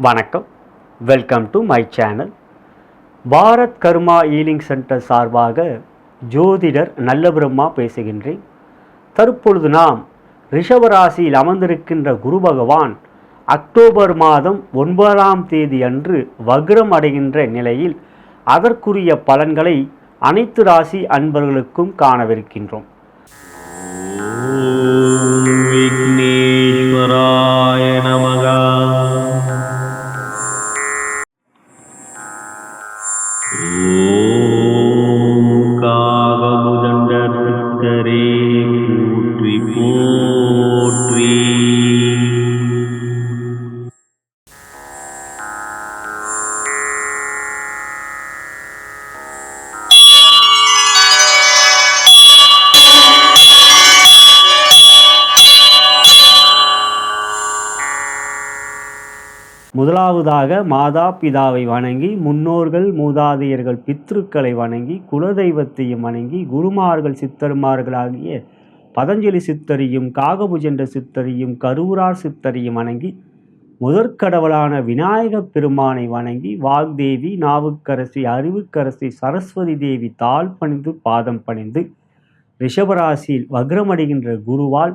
வணக்கம். Welcome to my channel Bharat Karma healing centre சார்பாக ஜோதிடர் நல்லபிரம்மா பேசுகின்றேன். தற்பொழுது நாம் ரிஷவராசியில் அமர்ந்திருக்கின்ற குரு பகவான் அக்டோபர் மாதம் ஒன்பதாம் தேதி அன்று வக்ரம் அடைகின்ற நிலையில் அதற்குரிய பலன்களை அனைத்து ராசி அன்பர்களுக்கும் காணவிருக்கின்றோம். விக்னேஸ்வராய நமகா. Oh. முதலாவதாக மாதா பிதாவை வணங்கி முன்னோர்கள் மூதாதையர்கள் பித்ருக்களை வணங்கி குலதெய்வத்தையும் வணங்கி குருமார்கள் சித்தர்மார்களாகிய பதஞ்சலி சித்தரையும் காகபுஜென்ற சித்தரையும் கரூரார் சித்தரையும் வணங்கி முதற்கடவுளான விநாயகப் பெருமானை வணங்கி வாக்தேவி நாவுக்கரசி அறிவுக்கரசி சரஸ்வதி தேவி தாழ் பணிந்து பாதம் பணிந்து ரிஷபராசியில் வக்ரமடைகின்ற குருவால்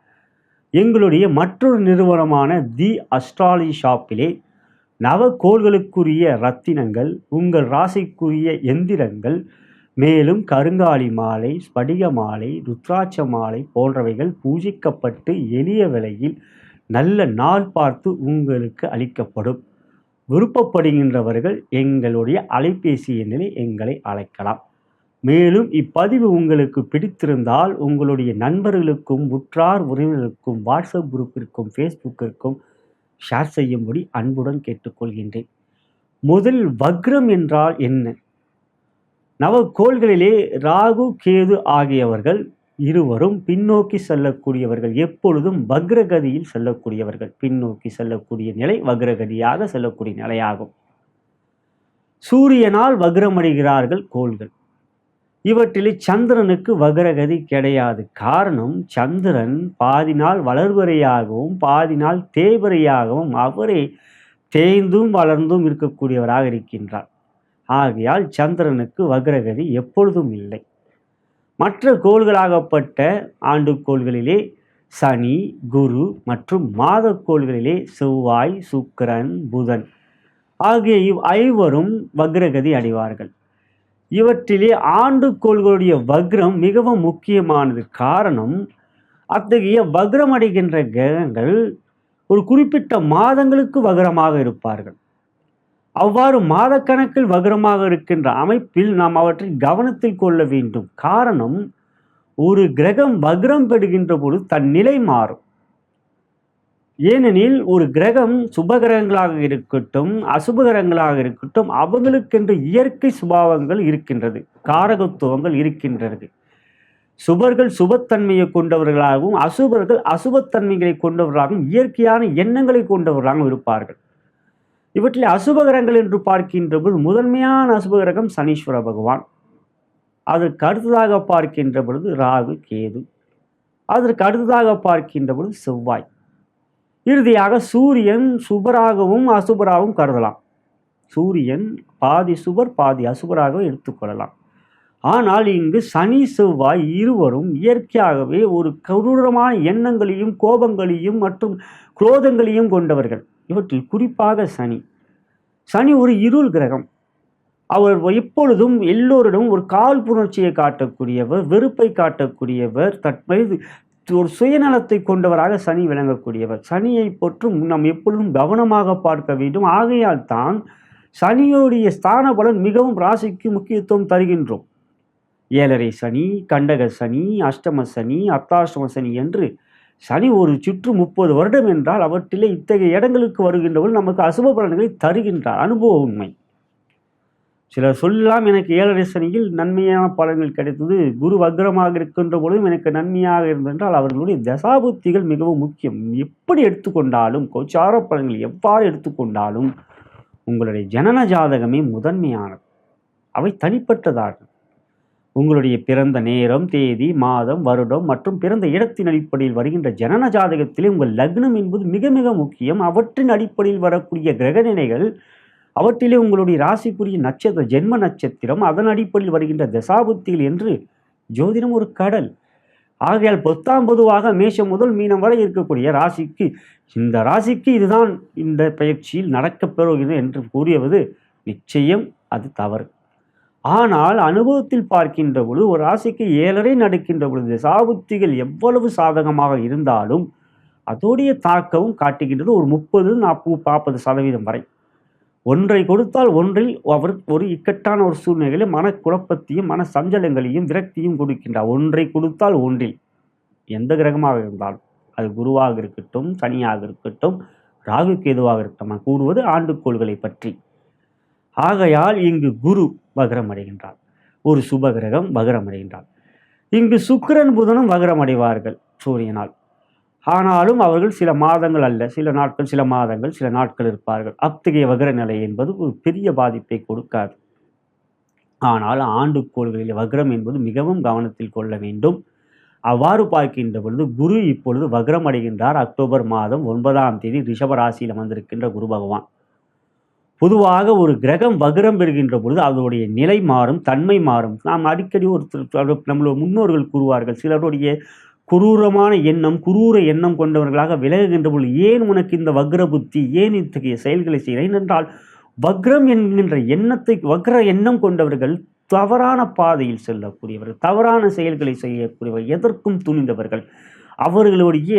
எங்களுடைய மற்றொரு நிறுவனமான தி அஸ்ட்ராலி ஷாப்பிலே நவக்கோள்களுக்குரிய ரத்தினங்கள் உங்கள் ராசிக்குரிய எந்திரங்கள் மேலும் கருங்காலி மாலை ஸ்படிக மாலை ருத்ராட்ச மாலை போன்றவைகள் பூஜிக்கப்பட்டு எளிய விலையில் நல்ல நாள் பார்த்து உங்களுக்கு அளிக்கப்படும். விருப்பப்படுகின்றவர்கள் எங்களுடைய அலைபேசி எண்ணில் எங்களை அழைக்கலாம். மேலும் இப்பதிவு உங்களுக்கு பிடித்திருந்தால் உங்களுடைய நண்பர்களுக்கும் உற்றார் உறவினர்களுக்கும் வாட்ஸ்அப் குரூப்பிற்கும் ஃபேஸ்புக்கிற்கும் ஷேர் செய்யும்படி அன்புடன் கேட்டுக்கொள்கின்றேன். முதல் வக்ரம் என்றால் என்ன? நவக்கோள்களிலே ராகு கேது ஆகியவர்கள் இருவரும் பின்னோக்கி செல்லக்கூடியவர்கள் எப்பொழுதும் வக்ரகதியில் செல்லக்கூடியவர்கள். பின்னோக்கி செல்லக்கூடிய நிலை வக்ரகதியாக செல்லக்கூடிய நிலையாகும். சூரியனால் வக்ரமடைகிறார்கள் கோள்கள். இவற்றிலே சந்திரனுக்கு வக்ரகதி கிடையாது. காரணம் சந்திரன் பாதி நாள் வளர்வரையாகவும் பாதி நாள் தேய்வரையாகவும் அவரே தேய்ந்தும் வளர்ந்தும் இருக்கக்கூடியவராக இருக்கின்றார். ஆகையால் சந்திரனுக்கு வக்ரகதி எப்பொழுதும் இல்லை. மற்ற கோள்களாகப்பட்ட ஆண்டுக்கோள்களிலே சனி குரு மற்றும் மாதக்கோள்களிலே செவ்வாய் சுக்கிரன் புதன் ஆகிய இவ் ஐவரும் வக்ரகதி அடைவார்கள். இவற்றிலே ஆண்டுகோள்களுடைய வக்ரம் மிகவும் முக்கியமானது. காரணம் அத்தகைய வக்ரம் அடைகின்ற கிரகங்கள் ஒரு குறிப்பிட்ட மாதங்களுக்கு வக்ரமாக இருப்பார்கள். அவ்வாறு மாதக்கணக்கில் வக்ரமாக இருக்கின்ற அமைப்பில் நாம் அவற்றை கவனத்தில் கொள்ள வேண்டும். காரணம் ஒரு கிரகம் வக்ரம் பெறுகின்ற பொழுது தன் நிலை மாறும். ஏனெனில் ஒரு கிரகம் சுபகிரகங்களாக இருக்கட்டும் அசுபகிரகங்களாக இருக்கட்டும் அவங்களுக்கென்று இயற்கை சுபாவங்கள் இருக்கின்றது காரகத்துவங்கள் இருக்கின்றது. சுபர்கள் சுபத்தன்மையை கொண்டவர்களாகவும் அசுபர்கள் அசுபத்தன்மைகளை கொண்டவர்களாகவும் இயற்கையான எண்ணங்களை கொண்டவர்களாகவும் இருப்பார்கள். இவற்றில் அசுபகிரகங்கள் என்று பார்க்கின்ற பொழுது முதன்மையான அசுபகிரகம் சனீஸ்வர பகவான். அதற்கு அடுத்ததாக பார்க்கின்ற பொழுது ராகு கேது. அதற்கு அடுத்ததாக பார்க்கின்ற பொழுது செவ்வாய். இறுதியாக சூரியன் சுபராகவும் அசுபராகவும் கருதலாம். சூரியன் பாதி சுபர் பாதி அசுபராகவும் எடுத்துக்கொள்ளலாம் ஆனால் இங்கு சனி செவ்வாய் இருவரும் இயற்கையாகவே ஒரு கொடூரமான எண்ணங்களையும் கோபங்களையும் மற்றும் குரோதங்களையும் கொண்டவர்கள். இவற்றில் குறிப்பாக சனி. சனி ஒரு இருள் கிரகம். அவர் எப்பொழுதும் எல்லோரிடம் ஒரு கால் புணர்ச்சியை காட்டக்கூடியவர் வெறுப்பை காட்டக்கூடியவர் தற்போது ஒரு சுயநலத்தை கொண்டவராக சனி விளங்கக்கூடியவர். சனியை பொற்றும் நாம் எப்பொழுதும் கவனமாக பார்க்க வேண்டும். ஆகையால் தான் சனியோடைய ஸ்தான பலன் மிகவும் ராசிக்கு முக்கியத்துவம் தருகின்றோம். ஏழரை சனி கண்டக சனி அஷ்டம சனி அர்த்தாஷ்டம சனி என்று சனி ஒரு சுற்று முப்பது வருடம் என்றால் அவற்றிலே இத்தகைய இடங்களுக்கு வருகின்றவர்கள் நமக்கு அசுப பலன்களை தருகின்றார். அனுபவ உண்மை. சிலர் சொல்லலாம் எனக்கு ஏழரை சனியில் நன்மையான பலன்கள் கிடைத்தது. குரு வக்ரமாக இருக்கின்ற பொழுதும் எனக்கு நன்மையாக இருந்தென்றால் அவர்களுடைய தசாபுத்திகள் மிகவும் முக்கியம். எப்படி எடுத்துக்கொண்டாலும் கோச்சார பலன்கள் எவ்வாறு எடுத்துக்கொண்டாலும் உங்களுடைய ஜனன ஜாதகமே முதன்மையானது. அவை தனிப்பட்டதாகும். உங்களுடைய பிறந்த நேரம் தேதி மாதம் வருடம் மற்றும் பிறந்த இடத்தின் அடிப்படையில் வருகின்ற ஜனன ஜாதகத்திலே உங்கள் லக்னம் என்பது மிக மிக முக்கியம். அவற்றின் அடிப்படையில் வரக்கூடிய கிரகநிலைகள் அவற்றிலே உங்களுடைய ராசிக்குரிய நட்சத்திர ஜென்ம நட்சத்திரம் அதன் அடிப்படையில் வருகின்ற தசாபுத்திகள் என்று ஜோதிடம் ஒரு கடல். ஆகையால் பொத்தாம் பொதுவாக மேஷம் முதல் மீனம் வரை இருக்கக்கூடிய ராசிக்கு இந்த ராசிக்கு இதுதான் இந்த பயிற்சியில் நடக்கப் பெறுகிறது என்று கூறியவது நிச்சயம் அது தவறு. ஆனால் அனுபவத்தில் பார்க்கின்ற பொழுது ஒரு ராசிக்கு ஏழரை நடக்கின்ற பொழுது சாபுத்திகள் எவ்வளவு சாதகமாக இருந்தாலும் அதோடைய தாக்கமும் காட்டுகின்றது ஒரு முப்பது நாற்பது நாற்பது சதவீதம் வரை. ஒன்றை கொடுத்தால் ஒன்றில் அவர் ஒரு இக்கட்டான ஒரு சூழ்நிலையில் மனக்குழப்பத்தையும் மன சஞ்சலங்களையும் விரக்தியும் கொடுக்கின்றார். ஒன்றை கொடுத்தால் ஒன்றில் எந்த கிரகமாக இருந்தாலும் அது குருவாக இருக்கட்டும் சனியாக இருக்கட்டும் ராகு கேதுவாக இருக்கட்டும் நான் கூறுவது ஆண்டுக்கோள்களை பற்றி. ஆகையால் இங்கு குரு வகரம் அடைகின்றார் ஒரு சுப கிரகம் வகரம் அடைகின்றார் இங்கு சுக்கிரன் புதனும் வகரம் அடைவார்கள் சூரியனால். ஆனாலும் அவர்கள் சில மாதங்கள் அல்ல சில நாட்கள் சில மாதங்கள் சில நாட்கள் இருப்பார்கள். அத்தகைய வகர நிலை என்பது ஒரு பெரிய பாதிப்பை கொடுக்காது. ஆனால் ஆண்டுக்கோள்களில் வக்ரம் என்பது மிகவும் கவனத்தில் கொள்ள வேண்டும். அவ்வாறு பார்க்கின்ற பொழுது குரு இப்பொழுது வக்ரம் அடைகின்றார். அக்டோபர் மாதம் ஒன்பதாம் தேதி ரிஷப ராசியில் வந்திருக்கின்ற குரு பகவான். பொதுவாக ஒரு கிரகம் வக்ரம் பெறுகின்ற பொழுது அதனுடைய நிலை மாறும் தன்மை மாறும். நாம் அடிக்கடி ஒரு நம்மளுடைய முன்னோர்கள் கூறுவார்கள் சிலருடைய குரூரமான எண்ணம் குரூர எண்ணம் கொண்டவர்களாக விலகுகின்ற பொழுது ஏன் உனக்கு இந்த வக்ர புத்தி? ஏன் இத்தகைய செயல்களை செய்கிறேன் என்றால் வக்ரம் என்கின்ற எண்ணத்தை வக்ர எண்ணம் கொண்டவர்கள் தவறான பாதையில் செல்லக்கூடியவர்கள் தவறான செயல்களை செய்யக்கூடியவர்கள் எதற்கும் துணிந்தவர்கள். அவர்களுடைய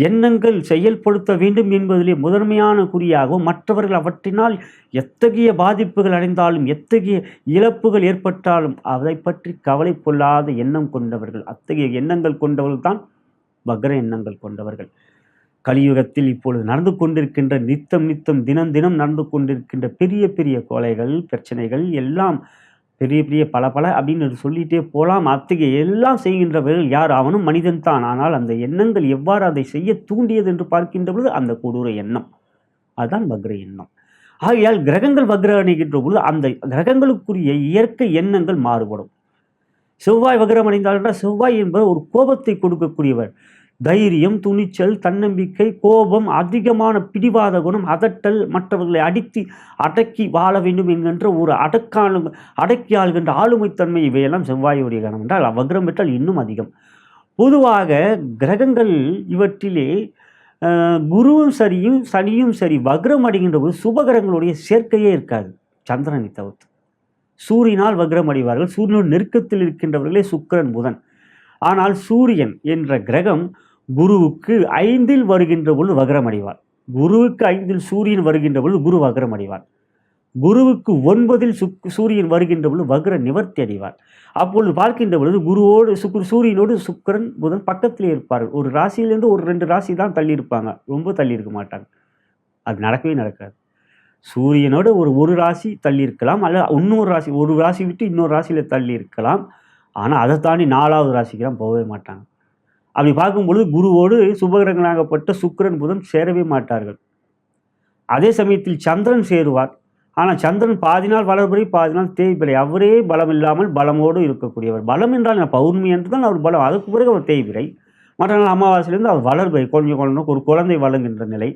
எண்ணங்கள் செயல்படுத்த வேண்டும் என்பதிலே முதன்மையான குறியாகவும் மற்றவர்கள் அவற்றினால் எத்தகைய பாதிப்புகள் அடைந்தாலும் எத்தகைய இழப்புகள் ஏற்பட்டாலும் அதை பற்றி கவலை கொள்ளாத எண்ணம் கொண்டவர்கள் அத்தகைய எண்ணங்கள் கொண்டவர்கள் தான் வக்ர எண்ணங்கள் கொண்டவர்கள். கலியுகத்தில் இப்பொழுது நடந்து கொண்டிருக்கின்ற நித்தம் நித்தம் தினம் தினம் நடந்து கொண்டிருக்கின்ற பெரிய பெரிய கொலைகள் பிரச்சனைகள் எல்லாம் பெரிய பெரிய பல பல அப்படின்னு சொல்லிட்டே போகலாம் அத்தகைய எல்லாம் செய்கின்றவர்கள் யார்? அவனும் மனிதன் தான். ஆனால் அந்த எண்ணங்கள் எவ்வாறு அதை செய்ய தூண்டியது என்று பார்க்கின்ற பொழுது அந்த கொடூர எண்ணம். அதுதான் வக்ர எண்ணம். ஆகையால் கிரகங்கள் வக்ர அணிகின்ற பொழுது அந்த கிரகங்களுக்குரிய இயற்கை எண்ணங்கள் மாறுபடும். செவ்வாய் வக்ரம் அடைந்தால் என்றால் செவ்வாய் என்பவர் ஒரு கோபத்தை கொடுக்கக்கூடியவர். தைரியம் துணிச்சல் தன்னம்பிக்கை கோபம் அதிகமான பிடிவாத குணம் அதட்டல் மற்றவர்களை அடித்து அடக்கி வாழ வேண்டும் என்கின்ற ஒரு அடக்கான அடக்கி ஆள்கின்ற ஆளுமைத்தன்மை இவையெல்லாம் செவ்வாயுடைய கணம் என்றால் வக்ரம் பெற்றால் இன்னும் அதிகம். பொதுவாக கிரகங்கள் இவற்றிலே குருவும் சரியும் சனியும் சரி வக்ரம் அடைகின்ற போது சுபகிரகங்களுடைய சேர்க்கையே இருக்காது. சந்திரனை தவிர்த்து. சூரியனால் வக்ரம் அடைவார்கள். சூரியனோட நெருக்கத்தில் இருக்கின்றவர்களே சுக்கிரன் புதன். ஆனால் சூரியன் என்ற கிரகம் குருவுக்கு ஐந்தில் வருகின்ற பொழுது வக்ரம் அடைவார் குருவுக்கு ஐந்தில் சூரியன் வருகின்ற பொழுது குரு வக்ரம் அடைவார் குருவுக்கு ஒன்பதில் சுக் சூரியன் வருகின்ற பொழுது வக்ர நிவர்த்தி அடைவார் அப்பொழுது பார்க்கின்ற பொழுது குருவோடு சுக்கு சூரியனோடு சுக்கிரன் புதன் பக்கத்திலே இருப்பார்கள். ஒரு ராசியிலேருந்து ஒரு ரெண்டு ராசி தான் தள்ளி இருப்பாங்க ரொம்ப தள்ளி இருக்க மாட்டாங்க. அது நடக்கவே நடக்காது. சூரியனோடு ஒரு ஒரு ராசி தள்ளி இருக்கலாம் அல்ல இன்னொரு ராசி ஒரு ராசி விட்டு இன்னொரு ராசியில் தள்ளி இருக்கலாம் ஆனால் அதை தாண்டி நாலாவது ராசிக்கெல்லாம் போகவே மாட்டாங்க. அப்படி பார்க்கும்பொழுது குருவோடு சுபகிரகனாகப்பட்ட சுக்கிரன் புதன் சேரவே மாட்டார்கள். அதே சமயத்தில் சந்திரன் சேருவார். ஆனால் சந்திரன் பாதி நாள் வளர்படி பாதி நாள் தேய்பிறை அவரே பலம் இல்லாமல் பலமோடு இருக்கக்கூடியவர். பலம் என்றால் என்ன? பௌர்ணமி என்று தான் அவர் பலம். அதுக்கு பிறகு அவர் தேய்பிறை மற்ற நாள் அமாவாசையிலேருந்து அவர் வளர்பை குழந்தை குழந்தை ஒரு குழந்தை வழங்குகின்ற நிலை.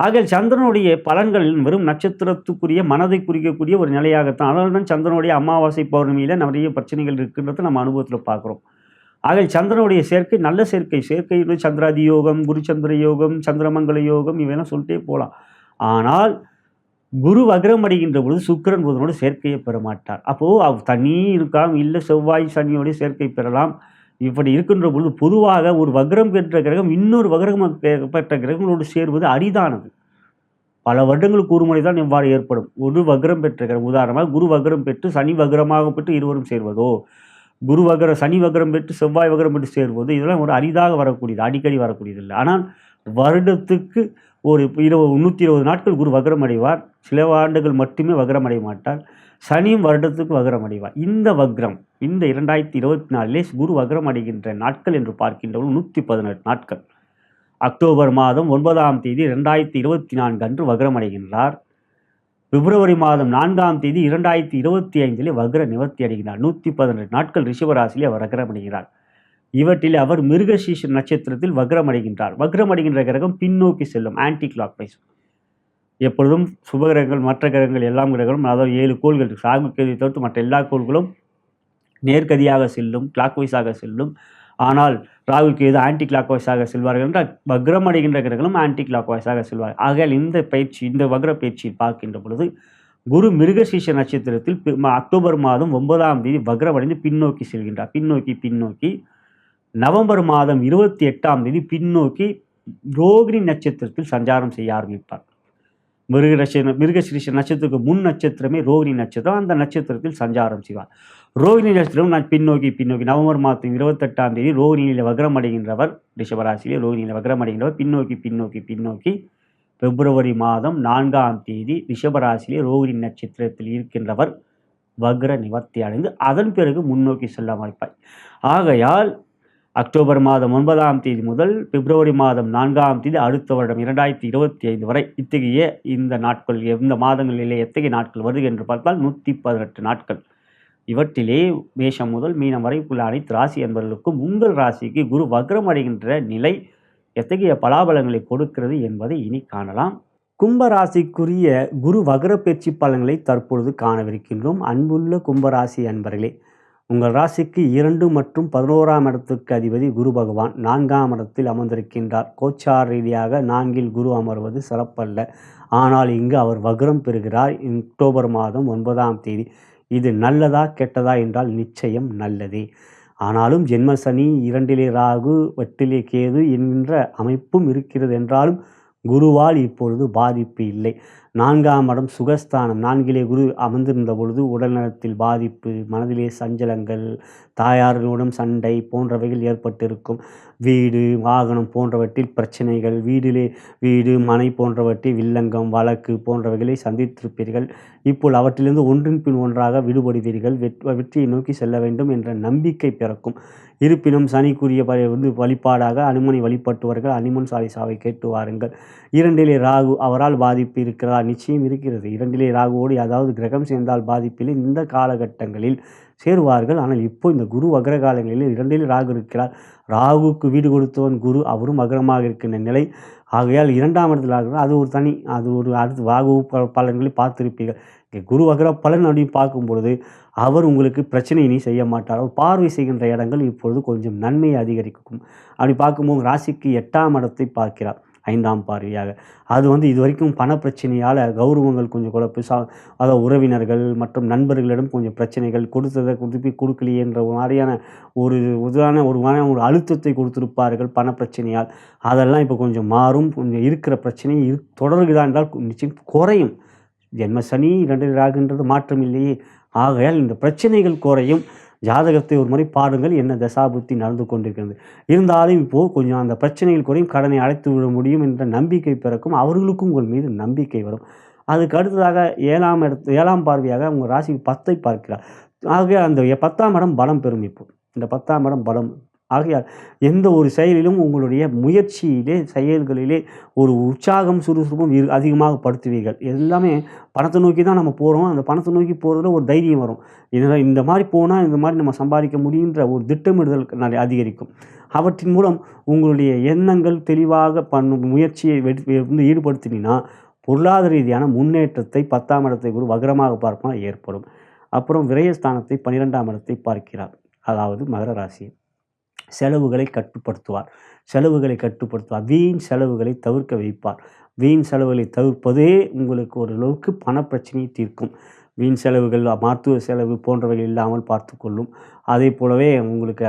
ஆகிய சந்திரனுடைய பலன்கள் வெறும் நட்சத்திரத்துக்குரிய மனதை குறிக்கக்கூடிய ஒரு நிலையாகத்தான். அதனால தான் சந்திரனுடைய அமாவாசை பௌர்ணமியில் நிறைய பிரச்சனைகள் இருக்கின்றதை நம்ம அனுபவத்தில் பார்க்குறோம். ஆக சந்திரனுடைய சேர்க்கை நல்ல சேர்க்கை. சேர்க்கை சந்திராதி யோகம் குருச்சந்திர யோகம் சந்திரமங்கல யோகம் இவையெல்லாம் சொல்லிட்டே போகலாம். ஆனால் குரு வக்ரம் அடைகின்ற பொழுது சுக்கிரன் புதனோடு சேர்க்கையை பெற மாட்டார். அப்போது அவ் தனி இருக்கலாம் இல்லை செவ்வாய் சனியோடைய சேர்க்கை பெறலாம். இப்படி இருக்கின்ற பொழுது பொதுவாக ஒரு வக்ரம் பெற்ற கிரகம் இன்னொரு வக்ரம் பெற்ற கிரகங்களோடு சேர்வது அரிதானது. பல வருடங்களுக்கு ஒரு முறை தான் இவ்வாறு ஏற்படும். ஒரு வக்ரம் பெற்ற கிரகம் உதாரணமாக குரு வக்ரம் பெற்று சனி வக்ரமாக பெற்று இருவரும் சேர்வதோ குரு வகரம் சனி வகரம் பெற்று செவ்வாய் வகரம் பெற்று சேரும்போது இதெல்லாம் ஒரு அரிதாக வரக்கூடியது அடிக்கடி வரக்கூடியது இல்லை. ஆனால் வருடத்துக்கு ஒரு இருபது நூற்றி இருபது நாட்கள் குரு வகரம் அடைவார். சில ஆண்டுகள் மட்டுமே வகரம் அடைய மாட்டார். சனியும் வருடத்துக்கு வகரம் அடைவார். இந்த வக்ரம் இந்த இரண்டாயிரத்தி இருபத்தி நாலிலே குரு வகரம் அடைகின்ற நாட்கள் என்று பார்க்கின்றவர்கள் நூற்றி பதினெட்டு நாட்கள். அக்டோபர் மாதம் ஒன்பதாம் தேதி ரெண்டாயிரத்தி இருபத்தி நான்கு அன்று வகரம் அடைகின்றார். பிப்ரவரி மாதம் நான்காம் தேதி இரண்டாயிரத்தி இருபத்தி ஐந்திலே வக்ர நிவர்த்தி அடைகிறார். நூற்றி பதினெட்டு நாட்கள் ரிஷபராசிலே அவர் வக்ரம் அடைகிறார். இவற்றில் அவர் மிருகசீஷ நட்சத்திரத்தில் வக்ரம் அடைகின்றார். வக்ரம் அடைகின்ற கிரகம் பின்னோக்கி செல்லும் ஆன்டி கிளாக் வைஸ் எப்பொழுதும் சுப கிரகங்கள் மற்ற கிரகங்கள் எல்லாம் கிரகங்களும் அதாவது ஏழு கோள்கள் சாகு ராகு தவிர்த்து மற்ற எல்லா கோள்களும் நேர்கதியாக செல்லும் கிளாக் வைஸாக செல்லும். ஆனால் ராகு கேது ஆன்டி கிளாக் வாய்ஸாக செல்வார்கள் என்றால் வக்ரம் அடைகின்ற கிரகங்களும் ஆன்டி கிளாக் வாய்ஸாக செல்வார்கள். ஆகையால் இந்த பயிற்சி இந்த வக்ர பயிற்சியை பார்க்கின்ற பொழுது குரு மிருகசீஷ நட்சத்திரத்தில் பி- அக்டோபர் மாதம் ஒன்பதாம் தேதி வக்ரமடைந்து பின்னோக்கி செல்கின்றார். பின்னோக்கி பின்னோக்கி. நவம்பர் மாதம் இருபத்தி எட்டாம் தேதி பின்னோக்கி ரோகிணி நட்சத்திரத்தில் சஞ்சாரம் செய்ய ஆரம்பிப்பார். மிருக நட்சத்திரம் மிருகசிரிஷ நட்சத்திரத்துக்கு முன் நட்சத்திரமே ரோகிணி நட்சத்திரம். அந்த நட்சத்திரத்தில் சஞ்சாரம் செய்வார். ரோகிணி நட்சத்திரம் நான் பின்னோக்கி பின்னோக்கி நவம்பர் மாதம் இருபத்தெட்டாம் தேதி ரோகிணியில் வக்ரம் அடைகின்றவர் ரிஷபராசியிலே ரோகிணியில் வக்ரம் அடைகின்றவர். பின்னோக்கி பின்னோக்கி பின்னோக்கி பிப்ரவரி மாதம் நான்காம் தேதி ரிஷபராசியிலே ரோகிணி நட்சத்திரத்தில் இருக்கின்றவர் வக்ர நிவர்த்தி அடைந்து அதன் பிறகு முன்னோக்கி செல்ல வாய்ப்பாய். ஆகையால் அக்டோபர் மாதம் ஒன்பதாம் தேதி முதல் பிப்ரவரி மாதம் நான்காம் தேதி அடுத்த வருடம் இரண்டாயிரத்தி இருபத்தி ஐந்து வரை இத்தகைய இந்த நாட்கள் எந்த மாதங்களிலே எத்தகைய நாட்கள் வருது என்று பார்த்தால் நூற்றி பதினெட்டு நாட்கள். இவற்றிலே மேஷம் முதல் மீனம் வரை உள்ள அனைத்து ராசி என்பவர்களுக்கும் உங்கள் ராசிக்கு குரு வக்ரம் அடைகின்ற நிலை எத்தகைய பலாபலங்களை கொடுக்கிறது என்பதை இனி காணலாம். கும்ப ராசிக்குரிய குரு வக்ர பயிற்சி பலன்களை தற்பொழுது காணவிருக்கின்றோம். அன்புள்ள கும்பராசி அன்பர்களே உங்கள் ராசிக்கு இரண்டு மற்றும் பதினோராம் இடத்துக்கு அதிபதி குரு பகவான். நான்காம் இடத்தில் அமர்ந்திருக்கின்றார். கோச்சார் ரீதியாக நான்கில் குரு அமர்வது சிறப்பல்ல. ஆனால் இங்கு அவர் வக்ரம் பெறுகிறார். அக்டோபர் மாதம் ஒன்பதாம் தேதி. இது நல்லதா கெட்டதா என்றால் நிச்சயம் நல்லதே. ஆனாலும் ஜென்ம சனி இரண்டிலே ராகு வட்டிலே கேது என்கின்ற அமைப்பும் இருக்கிறது என்றாலும் குருவால் இப்பொழுது பாதிப்பு இல்லை. நான்காம் இடம் சுகஸ்தானம். நான்கிலே குரு அமர்ந்திருந்த பொழுது உடல்நலத்தில் பாதிப்பு மனதிலே சஞ்சலங்கள் தாயார்களுடன் சண்டை போன்றவைகள் ஏற்பட்டிருக்கும். வீடு வாகனம் போன்றவற்றில் பிரச்சனைகள் வீடிலே வீடு மனை போன்றவற்றில் வில்லங்கம் வழக்கு போன்றவைகளை சந்தித்திருப்பீர்கள். இப்போது அவற்றிலிருந்து ஒன்றின் பின் ஒன்றாக விடுபடுவீர்கள். வெற்றியை நோக்கி செல்ல வேண்டும் என்ற நம்பிக்கை பிறக்கும். இருப்பினும் சனிக்குரிய ப வந்து வழிபாடாக அனுமனை வழிபட்டுவார்கள் அனுமன் சாலிசாவை கேட்டு வாருங்கள். இரண்டிலே ராகு அவரால் பாதிப்பு இருக்கிறதா நிச்சயம் இருக்கிறது. இரண்டிலே ராகுவோடு ஏதாவது கிரகம் சேர்ந்தால் பாதிப்பில் இந்த காலகட்டங்களில் சேருவார்கள். ஆனால் இப்போ இந்த குரு வக்ர காலங்களில் இரண்டிலே ராகு இருக்கிறார். ராகுக்கு வீடு கொடுத்தவன் குரு அவரும் அகரமாக இருக்கின்ற நிலை. ஆகையால் இரண்டாம் இடத்தில் ராகு அது ஒரு தனி அது ஒரு அடுத்து வாகு ப- பலன்களை பார்த்திருப்பீர்கள். இங்கே குரு வகர பலன் அப்படின்னு பார்க்கும் பொழுது அவர் உங்களுக்கு பிரச்சனை செய்ய மாட்டார். அவர் பார்வை செய்கின்ற இடங்கள் இப்பொழுது கொஞ்சம் நன்மையை அதிகரிக்கும். அப்படி பார்க்கும்போது ராசிக்கு எட்டாம் இடத்தை பார்க்கிறார். ஐந்தாம் பார்வையாக. அது வந்து இது வரைக்கும் பண பிரச்சனையால் கௌரவங்கள் கொஞ்சம் குழப்பு சா அதாவது உறவினர்கள் மற்றும் நண்பர்களிடம் கொஞ்சம் பிரச்சனைகள் கொடுத்ததை திருப்பி கொடுக்கலையே என்ற ஒரு மாதிரியான ஒரு உதான ஒரு மாதிரியான ஒரு அழுத்தத்தை கொடுத்துருப்பார்கள் பண பிரச்சனையால் அதெல்லாம் இப்போ கொஞ்சம் மாறும். கொஞ்சம் இருக்கிற பிரச்சனை இரு தொடர்கிறா என்றால் நிச்சயம் குறையும். ஜென்ம சனி இரண்டு ராகுன்றது மாற்றம் இல்லையே. ஆகையால் இந்த பிரச்சனைகள் குறையும். ஜாதகத்தை ஒரு முறை பாருங்கள் என்ன தசாபுத்தி நடந்து கொண்டிருக்கிறது. இருந்தாலும் இப்போது கொஞ்சம் அந்த பிரச்சனைகள் குறையும் கடனை அடைத்து விட முடியும் என்ற நம்பிக்கை பிறக்கும் அவர்களுக்கும் உங்கள் மீது நம்பிக்கை வரும். அதுக்கு அடுத்ததாக ஏழாம் இடத்து ஏழாம் பார்வையாக உங்கள் ராசிக்கு பத்தை பார்க்கிறார். ஆகவே அந்த பத்தாம் இடம் பலம் பெறும் இப்போ. இந்த பத்தாம் இடம் பலம் ஆகையால் எந்த ஒரு செயலிலும் உங்களுடைய முயற்சியிலே செயல்களிலே ஒரு உற்சாகம் சுறுசுறுப்பும் இரு அதிகமாக படுத்துவீர்கள். எல்லாமே பணத்தை நோக்கி தான் நம்ம போகிறோம் அந்த பணத்தை நோக்கி போகிறதுல ஒரு தைரியம் வரும். இதனால் இந்த மாதிரி போனால் இந்த மாதிரி நம்ம சம்பாதிக்க முடியுன்ற ஒரு திட்டமிடுதல் நிறைய அதிகரிக்கும். அவற்றின் மூலம் உங்களுடைய எண்ணங்கள் தெளிவாக பண்ணும் முயற்சியை வெடி வந்து ஈடுபடுத்தினீங்கன்னா பொருளாதார ரீதியான முன்னேற்றத்தை பத்தாம் இடத்தை ஒரு வகரமாக பார்ப்பா ஏற்படும். அப்புறம் விரயஸ்தானத்தை பன்னிரெண்டாம் இடத்தை பார்க்கிறார். அதாவது மகர ராசி. செலவுகளை கட்டுப்படுத்துவார். செலவுகளை கட்டுப்படுத்துவார். வீண் செலவுகளை தவிர்க்க வைப்பார். வீண் செலவுகளை தவிர்ப்பதே உங்களுக்கு ஓரளவுக்கு பணப்பிரச்சனையை தீர்க்கும். வீண் செலவுகள் மருத்துவ செலவு போன்றவைகள் இல்லாமல் பார்த்துக்கொள்ளும் அதே போலவே உங்களுக்கு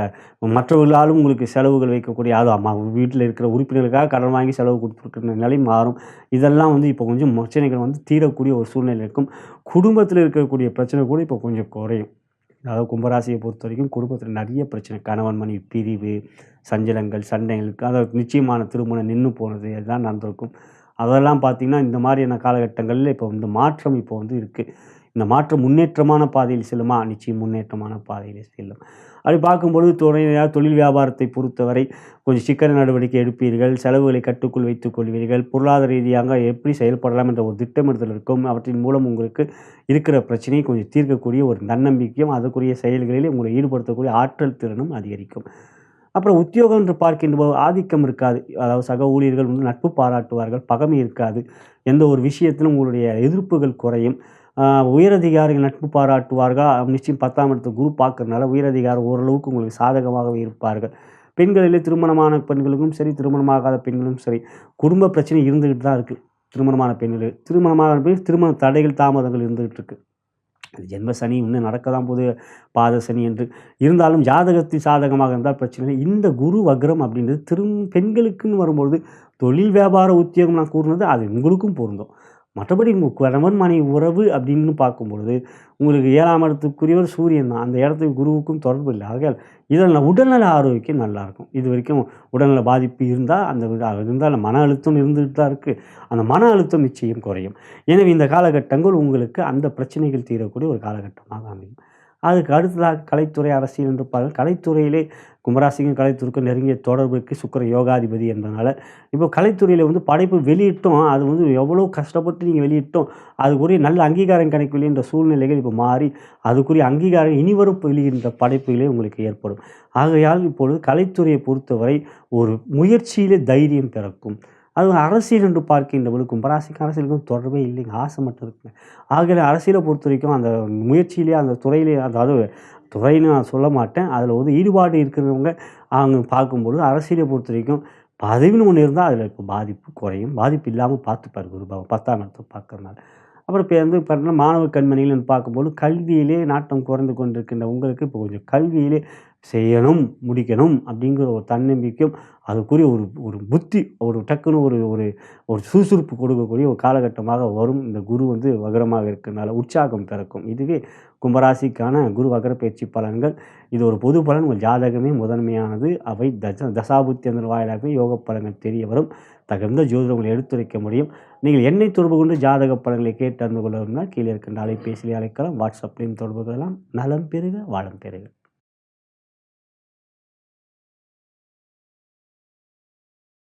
மற்றவர்களாலும் உங்களுக்கு செலவுகள் வைக்கக்கூடிய அது வீட்டில் இருக்கிற உறுப்பினர்களுக்காக கடன் வாங்கி செலவு கொடுத்துருக்கிற நிலை மாறும். இதெல்லாம் வந்து இப்போ கொஞ்சம் பிரச்சனைகள் வந்து தீரக்கூடிய ஒரு சூழ்நிலை இருக்கும். குடும்பத்தில் இருக்கக்கூடிய பிரச்சனை கூட இப்போ கொஞ்சம் குறையும். அதாவது கும்பராசியை பொறுத்த வரைக்கும் குடும்பத்தில் நிறைய பிரச்சனை. கணவன் மனைவி பிரிவு சஞ்சலங்கள் சண்டைகள் அதாவது நிச்சயமான திருமணம் நின்று போனது இதெல்லாம் நடந்திருக்கும். அதெல்லாம் பார்த்திங்கன்னா இந்த மாதிரியான காலகட்டங்களில் இப்போ வந்து மாற்றம் இப்போ வந்து இருக்குது இந்த மாற்றம் முன்னேற்றமான பாதையில் செல்லுமா? நிச்சயம் முன்னேற்றமான பாதையில் செல்லும். அப்படி பார்க்கும்பொழுது துணையாக தொழில் வியாபாரத்தை பொறுத்தவரை கொஞ்சம் சிக்கன நடவடிக்கை எடுப்பீர்கள். செலவுகளை கட்டுக்குள் வைத்துக் கொள்வீர்கள். பொருளாதார ரீதியாக எப்படி செயல்படலாம் என்ற ஒரு திட்டமிடுதல் இருக்கும். அவற்றின் மூலம் உங்களுக்கு இருக்கிற பிரச்சனையை கொஞ்சம் தீர்க்கக்கூடிய ஒரு நன்னம்பிக்கையும் அதற்குரிய செயல்களில் உங்களை ஈடுபடுத்தக்கூடிய ஆற்றல் திறனும் அதிகரிக்கும். அப்புறம் உத்தியோகம் என்று பார்க்கின்ற போது ஆதிக்கம் இருக்காது. அதாவது சக ஊழியர்கள் வந்து நட்பு பாராட்டுவார்கள். பகமை இருக்காது. எந்த ஒரு விஷயத்திலும் உங்களுடைய எதிர்ப்புகள் குறையும். உயரதிகாரிகள் நட்பு பாராட்டுவார்கள். நிச்சயம் பத்தாம் இடத்து குரு பார்க்கறதுனால உயரதிகாரி ஓரளவுக்கு உங்களுக்கு சாதகமாகவே இருப்பார்கள். பெண்களிலே திருமணமான பெண்களுக்கும் சரி திருமணமாகாத பெண்களும் சரி குடும்ப பிரச்சனை இருந்துக்கிட்டு தான் இருக்குது திருமணமான பெண்கள் திருமணமான பெண் திருமண தடைகள் தாமதங்கள் இருந்துகிட்டு இருக்குது அது ஜென்ம சனி இன்னும் நடக்க தான் போது பாத சனி என்று. இருந்தாலும் ஜாதகத்தில் சாதகமாக இருந்தால் பிரச்சனை இல்லை. இந்த குரு வக்ரம் அப்படின்றது திரும் பெண்களுக்குன்னு வரும்பொழுது தொழில் வியாபார உத்தியோகம் நான் கூறினது அது உங்களுக்கும் பொருந்தும். மற்றபடி கணவன் மனைவி உறவு அப்படின்னு பார்க்கும்பொழுது உங்களுக்கு ஏழாம் இடத்துக்குரியவர் சூரியன் தான். அந்த இடத்துக்கு குருவுக்கும் தொடர்பு இல்லை. ஆகையால் இதில் உடல்நல ஆரோக்கியம் நல்லாயிருக்கும். இது வரைக்கும் உடல்நல பாதிப்பு இருந்தால் அந்த இருந்தால் மன அழுத்தம் இருந்துகிட்டு தான் இருக்குது அந்த மன அழுத்தம் நிச்சயம் குறையும். எனவே இந்த காலகட்டங்கள் உங்களுக்கு அந்த பிரச்சனைகள் தீரக்கூடிய ஒரு காலகட்டமாக அமையும். அதுக்கு அடுத்ததாக கலைத்துறை அரசியல் என்று பாருங்கள். கலைத்துறையிலே கும்பராசிக்கும் கலைத்துறைக்கும் நெருங்கிய தொடர்பு இருக்குது சுக்கிர யோகாதிபதி என்பதனால் இப்போ கலைத்துறையில் வந்து படைப்பு வெளியிட்டோம். அது வந்து எவ்வளோ கஷ்டப்பட்டு நீங்கள் வெளியிட்டோம். அதுக்குரிய நல்ல அங்கீகாரம் கிடைக்கவில்லை என்ற சூழ்நிலைகள் இப்போ மாறி அதுக்குரிய அங்கீகாரம் இனிவரும் வெளியின்ற படைப்புகளே உங்களுக்கு ஏற்படும். ஆகையால் இப்பொழுது கலைத்துறையை பொறுத்தவரை ஒரு முயற்சியிலே தைரியம் பிறக்கும். அது அரசியல் என்று பார்க்கின்ற பொழுது கும்பராசிக்கு அரசியலுக்கும் தொடர்பே இல்லைங்க. ஆசை மட்டும் இருக்குங்க. ஆகவே அரசியலை பொறுத்த வரைக்கும் அந்த முயற்சியிலே அந்த துறையிலே அதாவது துறைன்னு நான் சொல்ல மாட்டேன். அதில் வந்து ஈடுபாடு இருக்கிறவங்க அவங்க பார்க்கும்பொழுது அரசியலை பொறுத்த வரைக்கும் பதவின்னு ஒன்று இருந்தால் அதில் இப்போ பாதிப்பு குறையும். பாதிப்பு இல்லாமல் பார்த்துப்பார் குரு பத்தாம் இடத்தை பார்க்கறனால அப்புறம் இப்போ வந்து பார்த்தீங்கன்னா மாணவ கண்மணிகள்னு பார்க்கும்போது கல்வியிலே நாட்டம் குறைந்து கொண்டிருக்கின்ற உங்களுக்கு இப்போ கொஞ்சம் கல்வியிலே செய்யணும் முடிக்கணும் அப்படிங்கிற ஒரு தன்னம்பிக்கையும் அதுக்குரிய ஒரு ஒரு புத்தி ஒரு டக்குன்னு ஒரு ஒரு ஒரு சுறுசுறுப்பு கொடுக்கக்கூடிய ஒரு காலகட்டமாக வரும். இந்த குரு வந்து வகரமாக இருக்கிறதுனால உற்சாகம் பிறக்கும். இதுவே கும்பராசிக்கான குரு வகர பயிற்சி பலன்கள். இது ஒரு பொது பலன் உங்கள் ஜாதகமே முதன்மையானது. அவை தச தசாபுத்தி வாயிலாகவே யோக பலன்கள் தெரிய வரும். தகுந்த ஜோதிடங்களை எடுத்துரைக்க முடியும். நீங்கள் என்னை தொடர்பு கொண்டு ஜாதக பலன்களை கேட்டு அறிந்து கொள்ளணும்னா கீழே இருக்கின்ற அலைபேசியில் அழைக்கலாம். வாட்ஸ்அப்லையும் தொடர்பு கொள்ளலாம். நலம் பெறுக வாழம் பெறுக